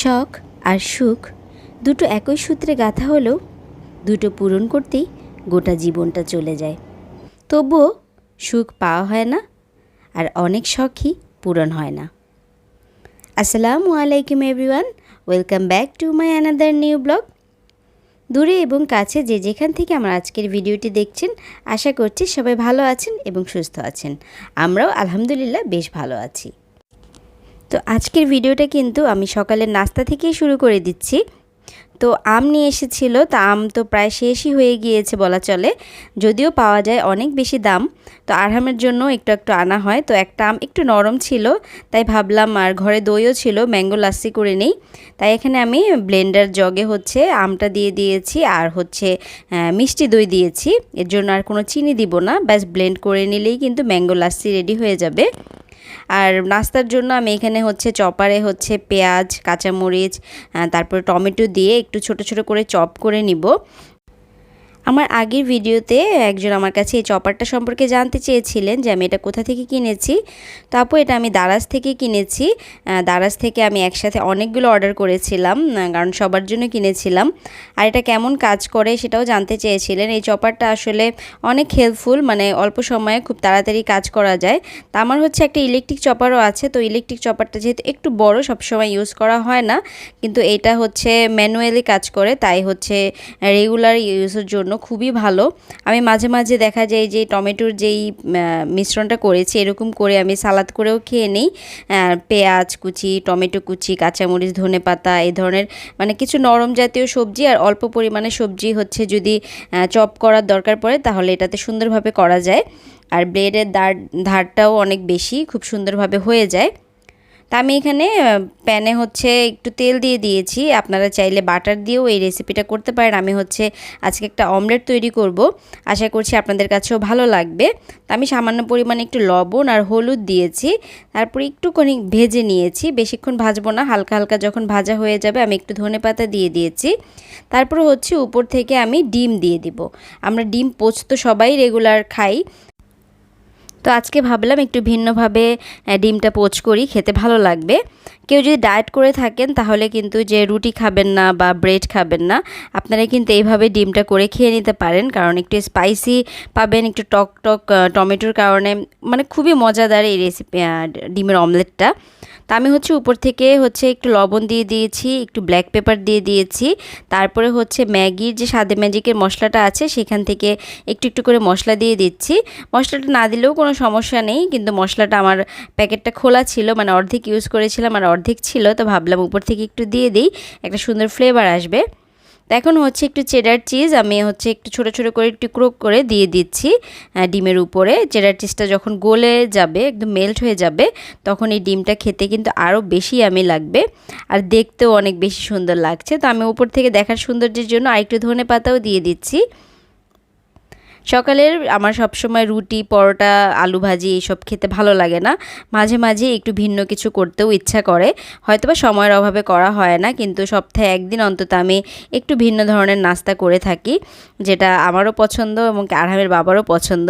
শখ আর সুখ, দুটো একই সূত্রে গাঁথা হলেও দুটো পূরণ করতেই গোটা জীবনটা চলে যায়। তবুও সুখ পাওয়া হয় না আর অনেক শখই পূরণ হয় না। আসসালামু আলাইকুম everyone, welcome back to my another new blog. দূরে এবং কাছে যে যেখান থেকে আমার আজকের ভিডিওটি দেখছেন, আশা করছি সবাই ভালো আছেন এবং সুস্থ আছেন। আমরাও আলহামদুলিল্লাহ বেশ ভালো আছি। তো আজকের ভিডিওটা কিন্তু আমি সকালের নাস্তা থেকেই শুরু করে দিচ্ছি। তো আম নিয়ে এসেছিল, তা আম তো প্রায় শেষই হয়ে গিয়েছে বলা চলে, যদিও পাওয়া যায় অনেক বেশি দাম। তো আরহামের জন্য একটু একটু আনা হয়, তো একটা আম একটু নরম ছিল, তাই ভাবলাম আর ঘরে দইও ছিল, ম্যাঙ্গো লাস্সি করে নেই। তাই এখানে আমি ব্লেন্ডার জগে হচ্ছে আমটা দিয়ে দিয়েছি, আর হচ্ছে মিষ্টি দই দিয়েছি। এর জন্য আর কোনো চিনি দিব না, ব্যাস ব্লেন্ড করে নিলেই কিন্তু ম্যাঙ্গো লাস্সি রেডি হয়ে যাবে। আর নাস্তার জন্য আমি এখানে হচ্ছে চপারে হচ্ছে পেঁয়াজ, কাঁচামরিচ তারপর টমেটো দিয়ে একটু ছোট ছোট করে চপ করে নিব। আমার আগের ভিডিওতে একজন আমার কাছে এই চপারটা সম্পর্কে জানতে চেয়েছিলেন যে আমি এটা কোথা থেকে কিনেছি। তারপর এটা আমি দারাজ থেকে কিনেছি। দারাজ থেকে আমি একসাথে অনেকগুলো অর্ডার করেছিলাম কারণ সবার জন্য কিনেছিলাম। আর এটা কেমন কাজ করে সেটাও জানতে চেয়েছিলেন। এই চপারটা আসলে অনেক হেল্পফুল মানে অল্প সময়ে খুব তাড়াতাড়ি কাজ করা যায়। তা আমার হচ্ছে একটা ইলেকট্রিক চপারও আছে। তো ইলেকট্রিক চপারটা যেহেতু একটু বড়, সবসময় ইউজ করা হয় না। কিন্তু এটা হচ্ছে ম্যানুয়ালি কাজ করে, তাই হচ্ছে রেগুলার ইউজের জন্য খুবই ভালো। আমি মাঝে মাঝে দেখা যায় যে টমেটোর যেই মিশ্রণটা করেছি, এরকম করে আমি সালাদ করেও খেয়ে নিই। পেঁয়াজ কুচি, টমেটো কুচি, কাঁচামরিচ ধনে পাতা এই ধরনের মানে কিছু নরম জাতীয় সবজি আর অল্প পরিমাণে সবজি হচ্ছে যদি চপ করার দরকার পড়ে তাহলে এটাতে সুন্দরভাবে করা যায়। আর ব্রেডের দাঁড় ধারটাও অনেক বেশি, খুব সুন্দরভাবে হয়ে যায়। তা আমি এখানে প্যানে হচ্ছে একটু তেল দিয়ে দিয়েছি। আপনারা চাইলে বাটার দিয়েও এই রেসিপিটা করতে পারেন। আমি হচ্ছে আজকে একটা অমলেট তৈরি করব। আশা করছি আপনাদের কাছেও ভালো লাগবে। তা আমি সামান্য পরিমাণে একটু লবণ আর হলুদ দিয়েছি। তারপরে একটুখানি ভেজে নিয়েছি। বেশিক্ষণ ভাজবো না। হালকা হালকা যখন ভাজা হয়ে যাবে, আমি একটু ধনে পাতা দিয়ে দিয়েছি। তারপর হচ্ছে উপর থেকে আমি ডিম দিয়ে দিব। আমরা ডিম পোস্ত সবাই রেগুলার খাই। তো আজকে ভাবলাম একটু ভিন্নভাবে ডিমটা পোচ করি, খেতে ভালো লাগবে। কেউ যদি ডায়েট করে থাকেন, তাহলে কিন্তু যে রুটি খাবেন না বা ব্রেড খাবেন না আপনারা কিন্তু এইভাবে ডিমটা করে খেয়ে নিতে পারেন। কারণ একটু স্পাইসি পাবেন, একটু টক টক টমেটোর কারণে। মানে খুবই মজাদার এই রেসিপি ডিমের অমলেটটা তা আমি হচ্ছে উপর থেকে হচ্ছে একটু লবণ দিয়ে দিয়েছি, একটু ব্ল্যাক পেপার দিয়ে দিয়েছি। তারপরে হচ্ছে ম্যাগির যে সাদে ম্যাজিকের মশলাটা আছে, সেখান থেকে একটু একটু করে মশলা দিয়ে দিচ্ছি। মশলাটা না দিলেও কোনো সমস্যা নেই, কিন্তু মশলাটা আমার প্যাকেটটা খোলা ছিল মানে অর্ধেক ইউজ করেছিলাম আর অর্ধেক ছিল, তো ভাবলাম উপর থেকে একটু দিয়ে দিই, একটা সুন্দর ফ্লেভার আসবে। এখন হচ্ছে একটু চেডার চিজ আমি হচ্ছে একটু ছোটো ছোটো করে টুকরো করে দিয়ে দিচ্ছি ডিমের উপরে। চেডার চিজটা যখন গলে যাবে, একদম মেল্ট হয়ে যাবে, তখন এই ডিমটা খেতে কিন্তু আরও বেশি আমি লাগবে আর দেখতেও অনেক বেশি সুন্দর লাগছে। তো আমি উপর থেকে দেখার সৌন্দর্যের জন্য আরেকটু ধনে পাতাও দিয়ে দিচ্ছি। সকালের আমার সবসময় রুটি, পরোটা, আলু ভাজি এইসব খেতে ভালো লাগে না। মাঝে মাঝে একটু ভিন্ন কিছু করতেও ইচ্ছা করে। হয়তোবা সময়ের অভাবে করা হয় না, কিন্তু সপ্তাহে একদিন অন্তত আমি একটু ভিন্ন ধরনের নাস্তা করে থাকি, যেটা আমারও পছন্দ এবং আরহামের বাবারও পছন্দ।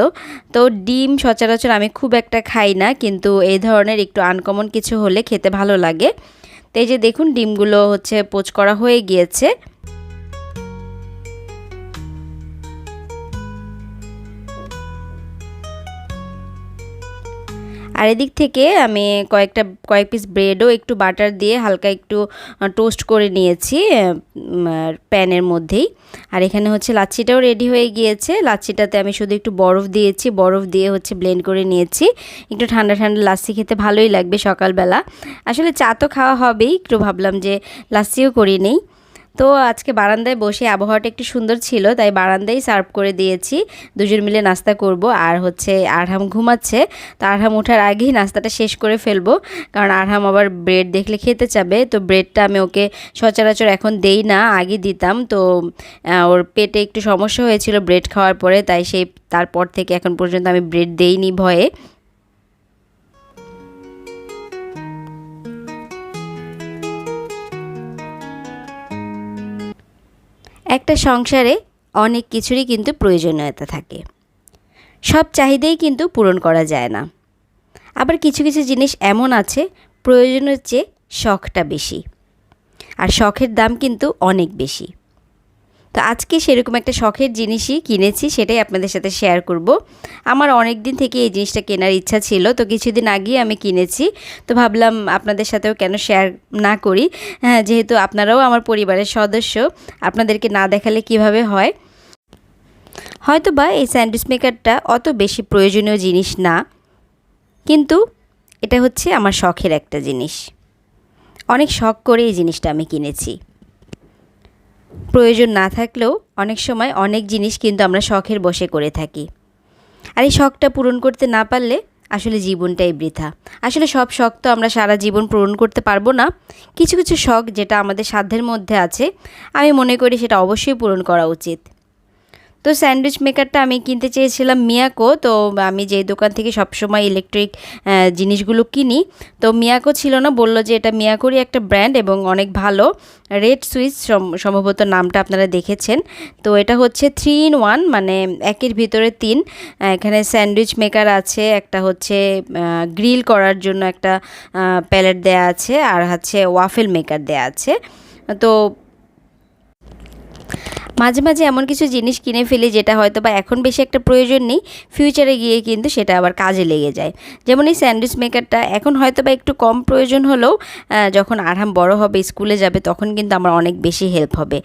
তো ডিম সচরাচর আমি খুব একটা খাই না, কিন্তু এই ধরনের একটু আনকমন কিছু হলে খেতে ভালো লাগে। তো এই যে দেখুন, ডিমগুলো হচ্ছে পোচ করা হয়ে গিয়েছে। আর এদিক থেকে আমি কয়েকটা, কয়েক পিস ব্রেডও একটু বাটার দিয়ে হালকা একটু টোস্ট করে নিয়েছি প্যানের মধ্যেই। আর এখানে হচ্ছে লাচ্ছিটাও রেডি হয়ে গিয়েছে। লাচ্ছিটাতে আমি শুধু একটু বরফ দিয়েছি। বরফ দিয়ে হচ্ছে ব্লেন্ড করে নিয়েছি। একটু ঠান্ডা ঠান্ডা লাচ্ছি খেতে ভালোই লাগবে সকালবেলা। আসলে চা তো খাওয়া হবেই। একটু ভাবলাম যে লাচ্ছিও করি নেই। তো আজকে বারান্দায় বসে আবহাওয়াটা একটু সুন্দর ছিল, তাই বারান্দায় সার্ভ করে দিয়েছি। দুজন মিলে নাস্তা করব, আর হচ্ছে আরহাম ঘুমাচ্ছে। তো আরহাম ওঠার আগেই নাস্তাটা শেষ করে ফেলব, কারণ আরহাম আবার ব্রেড দেখলে খেতে চাবে। তো ব্রেডটা আমি ওকে সচরাচর এখন দেই না, আগে দিতাম। তো ওর পেটে একটু সমস্যা হয়েছিল ব্রেড খাওয়ার পরে, তাই সেই তারপর থেকে এখন পর্যন্ত আমি ব্রেড দেইনি ভয়ে। একটা সংসারে অনেক কিছুরই কিন্তু প্রয়োজনীয়তা থাকে। সব চাহিদাই কিন্তু পূরণ করা যায় না। আবার কিছু কিছু জিনিস এমন আছে, প্রয়োজনের চেয়ে শখটা বেশি। আর শখের দাম কিন্তু অনেক বেশি। তো আজকে সেরকম একটা শখের জিনিসই কিনেছি, সেটাই আপনাদের সাথে শেয়ার করব। আমার অনেক দিন থেকে এই জিনিসটা কেনার ইচ্ছা ছিল, তো কিছুদিন আগেই আমি কিনেছি। তো ভাবলাম আপনাদের সাথেও কেন শেয়ার না করি? হ্যাঁ যেহেতু আপনারাও আমার পরিবারের সদস্য, আপনাদেরকে না দেখালে কীভাবে হয়? হয়তো বা এই স্যান্ডউইচ মেকারটা অত বেশি প্রয়োজনীয় জিনিস না, কিন্তু এটা হচ্ছে আমার শখের একটা জিনিস। অনেক শখ করে এই জিনিসটা আমি কিনেছি। প্রয়োজন না থাকলেও অনেক সময় অনেক জিনিস কিন্তু আমরা শখের বসে করে থাকি। আর এই শখটা পূরণ করতে না পারলে আসলে জীবনটাই বৃথা। আসলে সব শখ তো আমরা সারা জীবন পূরণ করতে পারব না। কিছু কিছু শখ যেটা আমাদের সাধ্যের মধ্যে আছে, আমি মনে করি সেটা অবশ্যই পূরণ করা উচিত। তো স্যান্ডউইচ মেকারটা আমি কিনতে চেয়েছিলাম মিয়াকো, তো আমি যেই দোকান থেকে সবসময় ইলেকট্রিক জিনিসগুলো কিনি, তো মিয়াকো ছিল না, বলল যে এটা মিয়াকোরই একটা ব্র্যান্ড এবং অনেক ভালো। রেড সুইচ সম্ভবত নামটা আপনারা দেখেছেন। তো এটা হচ্ছে থ্রি ইন ওয়ান মানে একের ভিতরে তিন। এখানে স্যান্ডউইচ মেকার আছে, একটা হচ্ছে গ্রিল করার জন্য একটা প্যালেট দেয়া আছে, আর হচ্ছে ওয়াফেল মেকার দেয়া আছে। তো মাঝে মাঝে এমন কিছু জিনিস কিনে ফেলি যেটা হয়তো বা এখন বেশি একটা প্রয়োজন নেই ফিউচারে গিয়ে কিন্তু সেটা আবার কাজে লেগে যায়। যেমন এই স্যান্ডউইচ মেকারটা এখন হয়তো বা একটু কম প্রয়োজন হলেও যখন আরাম বড় হবে, স্কুলে যাবে, তখন কিন্তু আমার অনেক বেশি হেল্প হবে।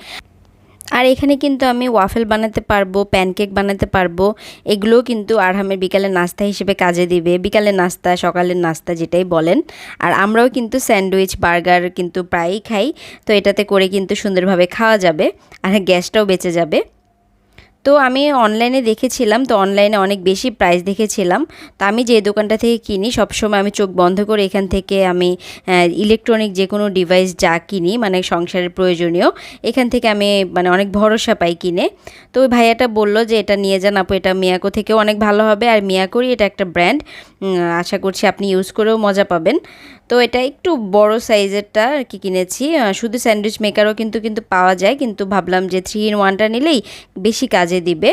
আর এখানে কিন্তু আমি ওয়াফেল বানাতে পারব প্যানকেক বানাতে পারব। এগুলো কিন্তু আরহামের বিকালে নাস্তা হিসেবে কাজে দিবে। বিকালে নাস্তা, সকালের নাস্তা যেটাই বলেন। আর আমরাও কিন্তু স্যান্ডউইচ, বার্গার কিন্তু প্রায়ই খাই। তো এটাতে করে কিন্তু সুন্দরভাবে খাওয়া যাবে। আর গ্যাসটাও বেঁচে যাবে। তো আমি অনলাইনে দেখেছিলাম, তো অনলাইনে অনেক বেশি প্রাইস দেখেছিলাম। তো আমি যে দোকানটা থেকে কিনি, সবসময় আমি চোখ বন্ধ করে এখান থেকে আমি ইলেকট্রনিক যে কোনো ডিভাইস যা কিনি মানে সংসারের প্রয়োজনীয়, এখান থেকে আমি মানে অনেক ভরসা পাই কিনে। তো ওই ভাইয়াটা বলল যে, এটা নিয়ে যান আপু, এটা মিয়াকো থেকেও অনেক ভালো হবে। আর মিয়াকোরই এটা একটা ব্র্যান্ড আশা করছি আপনি ইউজ করেও মজা পাবেন। তো এটা একটু বড় সাইজেরটা আর কি কিনেছি শুধু স্যান্ডউইচ মেকারও কিন্তু কিন্তু পাওয়া যায়, কিন্তু ভাবলাম যে থ্রি ইন ওয়ানটা নিলেই বেশি কাজে দিবে।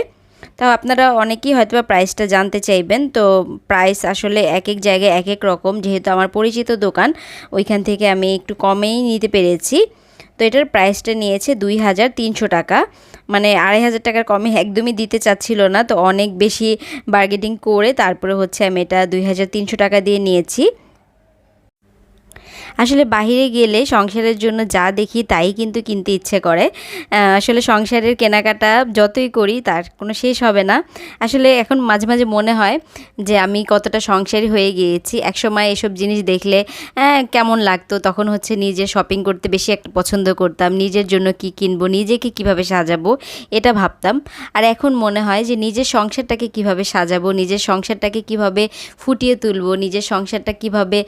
তাও আপনারা অনেকেই হয়তো বা প্রাইসটা জানতে চাইবেন। তো প্রাইস আসলে এক এক জায়গায় এক এক রকম, যেহেতু আমার পরিচিত দোকান, ওইখান থেকে আমি একটু কমেই নিতে পেরেছি। তো এটার প্রাইসটা নিয়েছে দুই হাজার তিনশো টাকা। মানে আড়াই হাজার টাকার কমে একদমই দিতে চাচ্ছিল না। তো অনেক বেশি বার্গেটিং করে তারপরে হচ্ছে আমি এটা দুই হাজার তিনশো টাকা দিয়ে নিয়েছি। আসলে বাহিরে গেলে সংসারের জন্য যা দেখি তাই কিন্তু কিনতে ইচ্ছে করে। আসলে সংসারের কেনাকাটা যতই করি তার কোনো শেষ হবে না। আসলে এখন মাঝে মাঝে মনে হয় যে আমি কতটা সংসারী হয়ে গিয়েছি। একসময় এসব জিনিস দেখলে কেমন লাগতো? তখন হচ্ছে নিজে শপিং করতে বেশি একটা পছন্দ করতাম। নিজের জন্য কি কিনবো? নিজেকে কীভাবে সাজাবো? এটা ভাবতাম। আর এখন মনে হয় যে নিজের সংসারটাকে কীভাবে সাজাবো? নিজের সংসারটাকে কীভাবে ফুটিয়ে তুলবো? নিজের সংসারটা কীভাবে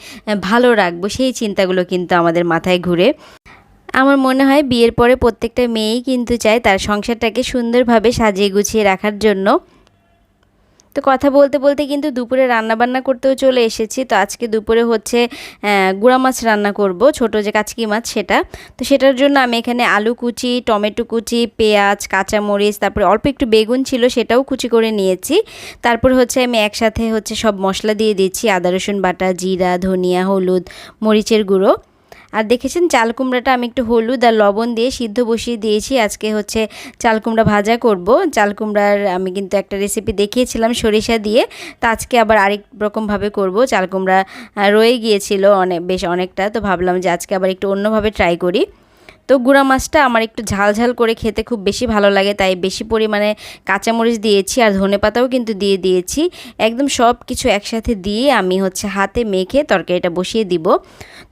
ভালো রাখব? সেই চিন্তা চিন্তাগুলো কিন্তু আমাদের মাথায় ঘুরে। আমার মনে হয় বিয়ের পরে প্রত্যেকটা মেয়েই কিন্তু চায় তার সংসারটাকে সুন্দরভাবে সাজিয়ে গুছিয়ে রাখার জন্য। তো কথা বলতে বলতে কিন্তু দুপুরে রান্না বান্না করতেও চলে এসেছি। তো আজকে দুপুরে হচ্ছে গুঁড়া মাছ রান্না করব, ছোট যে কাচকি মাছ সেটা। তো সেটার জন্য আমি এখানে আলু কুচি, টমেটো কুচি, পেঁয়াজ, কাঁচামরিচ, তারপরে অল্প একটু বেগুন ছিল সেটাও কুচি করে নিয়েছি। তারপর হচ্ছে আমি একসাথে হচ্ছে সব মশলা দিয়ে দিচ্ছি, আদা, রসুন বাটা, জিরা, ধনিয়া, হলুদ, মরিচের গুঁড়ো। আর দেখেছেন চাল কুমড়াটা আমি একটু হলুদ আর লবণ দিয়ে সিদ্ধ বসিয়ে দিয়েছি। আজকে হচ্ছে চাল কুমড়া ভাজা করব। চাল কুমড়ার আমি কিন্তু একটা রেসিপি দেখিয়েছিলাম সরিষা দিয়ে। তা আজকে আবার আরেক রকমভাবে করব। চাল কুমড়া রয়ে গিয়েছিল অনেক, বেশ অনেকটা। তো ভাবলাম যে আজকে আবার একটু অন্যভাবে ট্রাই করি। তো গুঁড়া মাছটা আমার একটু ঝাল ঝাল করে খেতে খুব বেশি ভালো লাগে, তাই বেশি পরিমাণে কাঁচামরিচ দিয়েছি আর ধনে পাতাও কিন্তু দিয়ে দিয়েছি। একদম সব কিছু একসাথে দিয়ে আমি হচ্ছে হাতে মেখে তরকারিটা বসিয়ে দিব।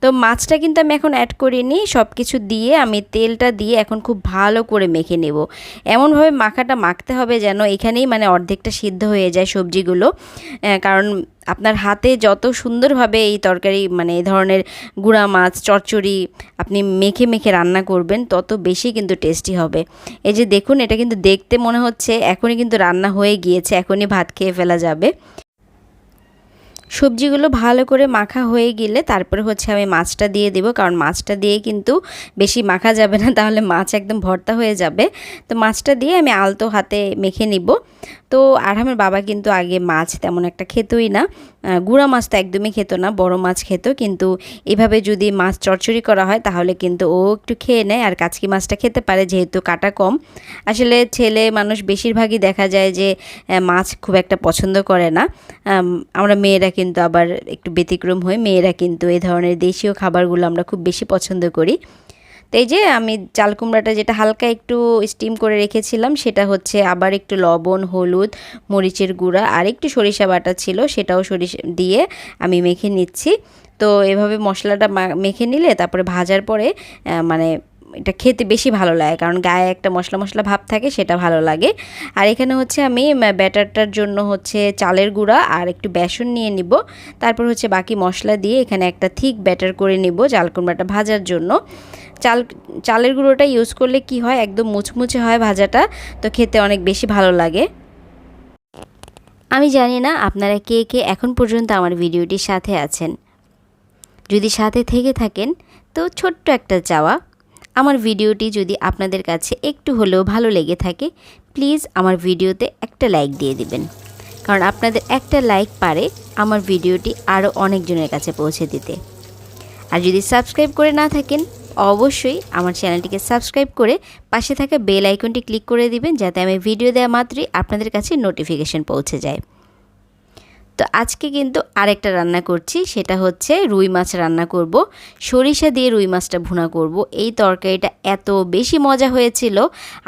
তো মাছটা কিন্তু আমি এখন অ্যাড করিনি, সব কিছু দিয়ে আমি তেলটা দিয়ে এখন খুব ভালো করে মেখে নেব। এমনভাবে মাখাটা মাখতে হবে যেন এখানেই মানে অর্ধেকটা সিদ্ধ হয়ে যায় সবজিগুলো কারণ আপনার হাতে যত সুন্দরভাবে এই তরকারি মানে এই ধরনের গুঁড়া মাছ, চচ্চড়ি আপনি মেখে মেখে রান্না করবেন, তত বেশি কিন্তু টেস্টি হবে। এই যে দেখুন, এটা কিন্তু দেখতে মনে হচ্ছে এখনই কিন্তু রান্না হয়ে গিয়েছে, এখনই ভাত খেয়ে ফেলা যাবে। সবজিগুলো ভালো করে মাখা হয়ে গেলে তারপরে হচ্ছে আমি মাছটা দিয়ে দেব, কারণ মাছটা দিয়ে কিন্তু বেশি মাখা যাবে না, তাহলে মাছ একদম ভর্তা হয়ে যাবে। তো মাছটা দিয়ে আমি আলতো হাতে মেখে নিব। তো আরহামের বাবা কিন্তু আগে মাছ তেমন একটা খেতই না। গুঁড়া মাছ তো একদমই খেত না, বড় মাছ খেত। কিন্তু এভাবে যদি মাছ চচ্চড়ি করা হয়, তাহলে কিন্তু ও একটু খেয়ে নেয় আর কাচকি মাছটা খেতে পারে যেহেতু কাটা কম। আসলে ছেলে মানুষ বেশিরভাগই দেখা যায় যে মাছ খুব একটা পছন্দ করে না। আমরা মেয়েরা কিন্তু আবার একটু ব্যতিক্রম হই। মেয়েরা কিন্তু এই ধরনের দেশীয় খাবারগুলো আমরা খুব বেশি পছন্দ করি। তো এই যে আমি চাল কুমড়াটা যেটা হালকা একটু স্টিম করে রেখেছিলাম, সেটা হচ্ছে আবার একটু লবণ, হলুদ, মরিচের গুঁড়া আর একটু সরিষা বাটা ছিল, সেটাও সরিষা, দিয়ে আমি মেখে নিচ্ছি। তো এভাবে মশলাটা মেখে নিলে তারপরে ভাজার পরে মানে এটা খেতে বেশি ভালো লাগে, কারণ গায়ে একটা মশলা মশলা ভাব থাকে, সেটা ভালো লাগে। আর এখানে হচ্ছে আমি ব্যাটারটার জন্য হচ্ছে চালের গুঁড়া আর একটু বেসন নিয়ে নিব। তারপর হচ্ছে বাকি মশলা দিয়ে এখানে একটা থিক ব্যাটার করে নিব চাল কুমড়াটা ভাজার জন্য। চাল, চালের গুঁড়োটা ইউজ করলে কি হয়, একদম মুচমুচে হয় ভাজাটা, তো খেতে অনেক বেশি ভালো লাগে। আমি জানি না আপনারা কে কে এখন পর্যন্ত আমার ভিডিওটির সাথে আছেন। যদি সাথে থেকে থাকেন, তো ছোট্ট একটা চাওয়া। আমার ভিডিওটি যদি আপনাদের কাছে একটু হলেও ভালো লেগে থাকে প্লিজ আমার ভিডিওতে একটা লাইক দিয়ে দিবেন। কারণ আপনাদের একটা লাইক পারে আমার ভিডিওটি আরও অনেকজনের কাছে পৌঁছে দিতে। আর যদি সাবস্ক্রাইব করে না থাকেন, অবশ্যই আমার চ্যানেলটিকে সাবস্ক্রাইব করে পাশে থাকা বেল আইকনটি ক্লিক করে দিবেন, যাতে আমি ভিডিও দেওয়া মাত্রই আপনাদের কাছে নোটিফিকেশন পৌঁছে যায়। তো আজকে কিন্তু আরেকটা রান্না করছি, সেটা হচ্ছে রুই মাছ রান্না করব। সরিষা দিয়ে রুই মাছটা ভুনা করব। এই তরকারিটা এত বেশি মজা হয়েছিল,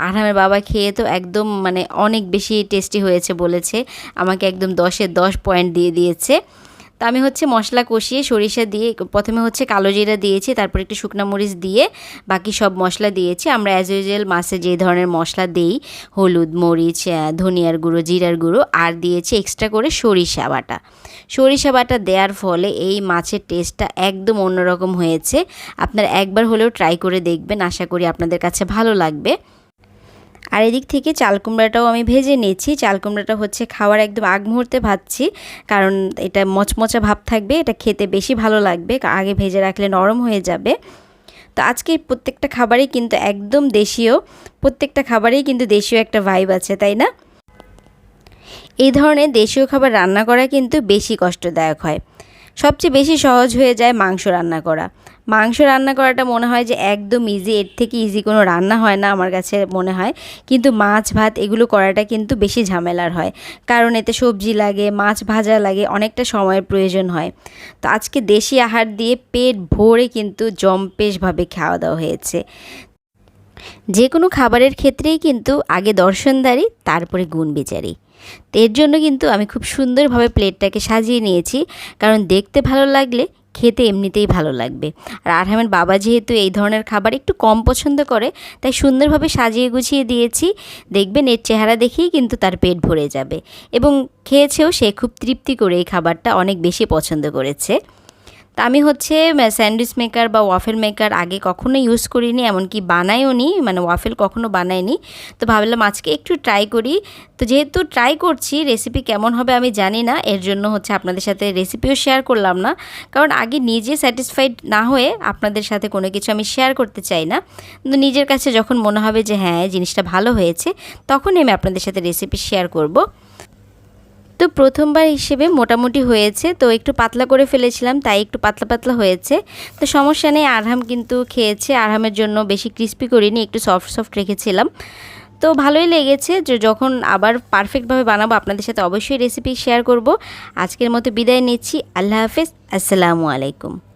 আর আমার বাবা খেয়ে তো একদম মানে অনেক বেশি টেস্টি হয়েছে বলেছে, আমাকে একদম দশে দশ পয়েন্ট দিয়ে দিয়েছে। তো আমি হচ্ছে মশলা কষিয়ে সরিষা দিয়ে, প্রথমে হচ্ছে কালো জিরা দিয়েছি, তারপর একটু শুকনো মরিচ দিয়ে বাকি সব মশলা দিয়েছি। আমরা অ্যাজ ইউজুয়াল মাছে যে ধরনের মশলা দেই, হলুদ, মরিচ ধনিয়ার গুঁড়ো, জিরার গুঁড়ো, আর দিয়েছি এক্সট্রা করে সরিষা বাটা। সরিষা বাটা দেওয়ার ফলে এই মাছের টেস্টটা একদম অন্যরকম হয়েছে। আপনারা একবার হলেও ট্রাই করে দেখবেন, আশা করি আপনাদের কাছে ভালো লাগবে। আর এদিক থেকে চাল কুমড়াটাও আমি ভেজে নিয়েছি। চাল কুমড়াটা হচ্ছে খাওয়ার একদম আগ মুহূর্তে ভাজছি, কারণ এটা মচমচা ভাব থাকবে, এটা খেতে বেশি ভালো লাগবে আগে ভেজে রাখলে নরম হয়ে যাবে। তো আজকে প্রত্যেকটা খাবারই কিন্তু একদম দেশীয়, প্রত্যেকটা খাবারেই কিন্তু দেশীয় একটা ভাইব আছে, তাই না? এই ধরনের দেশীয় খাবার রান্না করা কিন্তু বেশি কষ্টদায়ক হয়। সবচেয়ে বেশি সহজ হয়ে যায় মাংস রান্না করা। মাংস রান্না করাটা মনে হয় যে একদম ইজি এর থেকে ইজি কোনো রান্না হয় না আমার কাছে মনে হয়। কিন্তু মাছ ভাত এগুলো করাটা কিন্তু বেশি ঝামেলার হয়। কারণ এতে সবজি লাগে, মাছ ভাজা লাগে, অনেকটা সময়ের প্রয়োজন হয়। তো আজকে দেশি আহার দিয়ে পেট ভরে কিন্তু জম্পেশভাবে খাওয়া দাওয়া হয়েছে। যে কোনো খাবারের ক্ষেত্রেই কিন্তু আগে দর্শনদারি, তারপরে গুণ বিচারি। তো এর জন্য কিন্তু আমি খুব সুন্দরভাবে প্লেটটাকে সাজিয়ে নিয়েছি। কারণ দেখতে ভালো লাগলে খেতে এমনিতেই ভালো লাগবে। আর আরহামের বাবা যেহেতু এই ধরনের খাবার একটু কম পছন্দ করে, তাই সুন্দরভাবে সাজিয়ে গুছিয়ে দিয়েছি। দেখবেন এর চেহারা দেখেই কিন্তু তার পেট ভরে যাবে। এবং খেয়েছেও সে খুব তৃপ্তি করে এই খাবারটা অনেক বেশি পছন্দ করেছে। তা আমি হচ্ছে স্যান্ডউইচ মেকার বা ওয়াফেল মেকার আগে কখনো ইউজ করিনি, এমনকি বানাইও নি মানে ওয়াফেল কখনো বানাইনি। তো ভাবলাম আজকে একটু ট্রাই করি। তো যেহেতু ট্রাই করছি রেসিপি কেমন হবে আমি জানি না, এর জন্য হচ্ছে আপনাদের সাথে রেসিপিও শেয়ার করলাম না। কারণ আগে নিজে স্যাটিসফাইড না হয়ে আপনাদের সাথে কোনো কিছু আমি শেয়ার করতে চাই না। কিন্তু নিজের কাছে যখন মনে হবে যে হ্যাঁ জিনিসটা ভালো হয়েছে, তখনই আমি আপনাদের সাথে রেসিপি শেয়ার করব। তো প্রথমবার হিসেবে মোটামুটি হয়েছে। তো একটু পাতলা করে ফেলেছিলাম, তাই একটু পাতলা পাতলা হয়েছে। তো সমস্যা নেই, আরহাম কিন্তু খেয়েছে। আরহামের জন্য বেশি ক্রিস্পি করিনি, একটু সফট সফট রেখেছিলাম। তো ভালোই লেগেছে যে যখন আবার পারফেক্টভাবে বানাবো, আপনাদের সাথে অবশ্যই রেসিপি শেয়ার করব। আজকের মতো বিদায় নিচ্ছি। আল্লাহ হাফেজ। আসসালামু আলাইকুম।